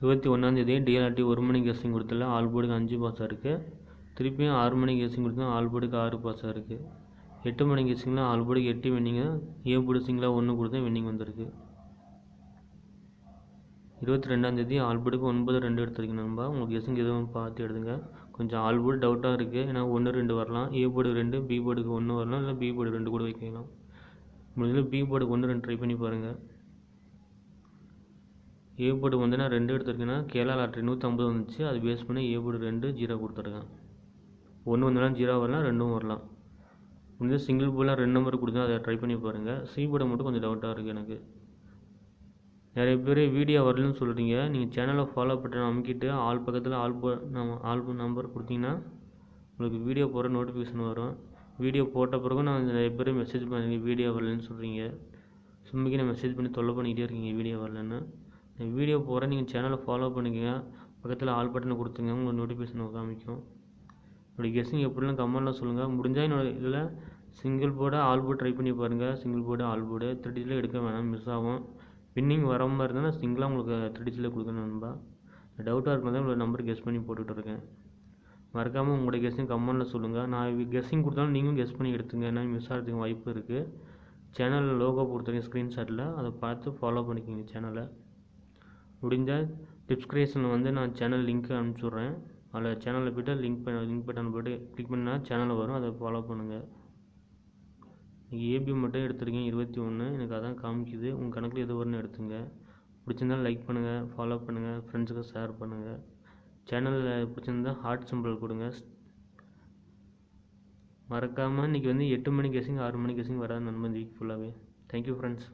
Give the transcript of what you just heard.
இருபத்தி ஒன்றாந்தேதி டிஎல்ஆர்டி ஒரு மணி கேஸிங் கொடுத்துல ஆல் போர்டுக்கு அஞ்சு பாஸாக இருக்குது திருப்பியும் ஆறு மணி கெஸ்ஸிங் கொடுத்தா ஆல் போர்டுக்கு ஆறு பாஸாக இருக்குது எட்டு மணி கெஸ்ஸிங்கில் ஆல் போர்டுக்கு எட்டு வின்னிங்கு ஏ போர்டு சிங்கிளாக ஒன்று கொடுத்தா வின்னிங் வந்திருக்கு. இருபத்தி ரெண்டாந்தேதி ஆல் போர்டுக்கு ஒன்பது ரெண்டு எடுத்துருக்கீங்க நண்பா. உங்களுக்கு கெஸ்ஸிங் எதுவும் பார்த்து எடுத்துங்க கொஞ்சம் ஆல் போர்டு டவுட்டாக இருக்குது ஏன்னா ஒன்று ரெண்டு வரலாம். ஏ போர்டு ரெண்டு பி போர்டுக்கு ஒன்று வரலாம். இல்லை பி போர்டு ரெண்டு கூட வைக்கலாம். முடிஞ்சது பி போர்டுக்கு ஒன்று ரெண்டு ட்ரை பண்ணி பாருங்கள் ஏ போர்டு வந்து நான் ரெண்டு எடுத்திருக்கேன்னா கேரளா லாட்ரி நூற்றம்பது வந்துச்சு. அது பேஸ் பண்ணி ஏ போர்டு ரெண்டு ஜீரோ கொடுத்துருக்கேன். ஒன்று வந்தாலும் ஜீரோ வரலாம் ரெண்டும் வரலாம். முடிஞ்சால் சிங்கிள் போர்டில் ரெண்டு நம்பர் கொடுத்தா அதை ட்ரை பண்ணி பாருங்கள் சி போர்டை மட்டும் கொஞ்சம் டவுட்டாக இருக்குது எனக்கு. நிறைய பேர் வீடியோ வரலன்னு சொல்கிறீங்க நீங்கள் சேனலை ஃபாலோ பட்டன் அமுக்கிட்டு ஆள் பக்கத்தில் ஆள் நம்ம ஆள் நம்பர் கொடுத்தீங்கன்னா உங்களுக்கு வீடியோ போகிற நோட்டிஃபிகேஷன் வரும். வீடியோ போட்ட பிறகு நான் நிறைய பேர் மெசேஜ் பண்ணுறீங்க வீடியோ வரலன்னு சொல்கிறீங்க சும்மிக்கு நான் மெசேஜ் பண்ணி தொல்லை பண்ணிக்கிட்டே இருக்கீங்க வீடியோ வரலன்னு. வீடியோ போகிற நீங்கள் சேனலை ஃபாலோ பண்ணிக்கோங்க. பக்கத்தில் ஆல் பட்டனை கொடுத்துங்க உங்களுக்கு நோட்டிஃபிகேஷன் காமிக்கும். என்னுடைய கெஸ்ஸிங் எப்படிலாம் கமெண்ட்டில் சொல்லுங்கள் முடிஞ்சால் என்னோட இதில் single board all board try பண்ணி பாருங்கள் சிங்கிள் போர்டு ஆல் போர்டு த்ரெட்டில் எடுக்க வேணாம். மிஸ் ஆகும். வின்னிங் வர மாதிரி இருந்தால் சிங்கிளாக உங்களுக்கு த்ரெட்டிச்சில் கொடுக்கணும் நண்பா. டவுட்டாக இருக்கும் தான் உங்களோட நம்பர் கெஸ் பண்ணி போட்டுட்டு இருக்கேன். மறக்காமல் உங்களோட கெஸ்ஸிங் கமெண்ட்டில் சொல்லுங்கள் நான் கெஸ்ஸிங் கொடுத்தாலும் நீங்களும் கெஸ் பண்ணி எடுத்துங்க. ஏன்னா மிஸ் ஆகிறதுக்கு வாய்ப்பு இருக்குது சேனலில் லோகோ கொடுத்துருக்கேன் ஸ்க்ரீன்ஷாட்டில் அதை பார்த்து ஃபாலோ பண்ணிக்கோங்க சேனலை முடிஞ்சால் டிஸ்கிரிப்ஷனில் வந்து நான் சேனல் லிங்க் அனுப்பிச்சுட்றேன். அதில் சேனலில் போய்ட்டு லிங்க் பண்ண லிங்க் பட்டன் போய்ட்டு கிளிக் பண்ணால் சேனல் வரும். அதை ஃபாலோ பண்ணுங்கள் ஏபி மட்டும் எடுத்துருக்கீங்க இருபத்தி ஒன்று எனக்கு அதான் காமிக்குது. உங்கள் கணக்கில் எது வரும்னு எடுத்துங்க. பிடிச்சிருந்தால் லைக் பண்ணுங்கள் ஃபாலோ பண்ணுங்கள் ஃப்ரெண்ட்ஸுக்கு ஷேர் பண்ணுங்கள் சேனலில் பிடிச்சிருந்தா ஹார்ட் சிம்பிள் கொடுங்க. மறக்காமல் இன்றைக்கி வந்து எட்டு மணி கெஸிங் ஆறு மணி கெஸிங் வராது நண்பன் வீக் ஃபுல்லாகவே தேங்க்யூ ஃப்ரெண்ட்ஸ்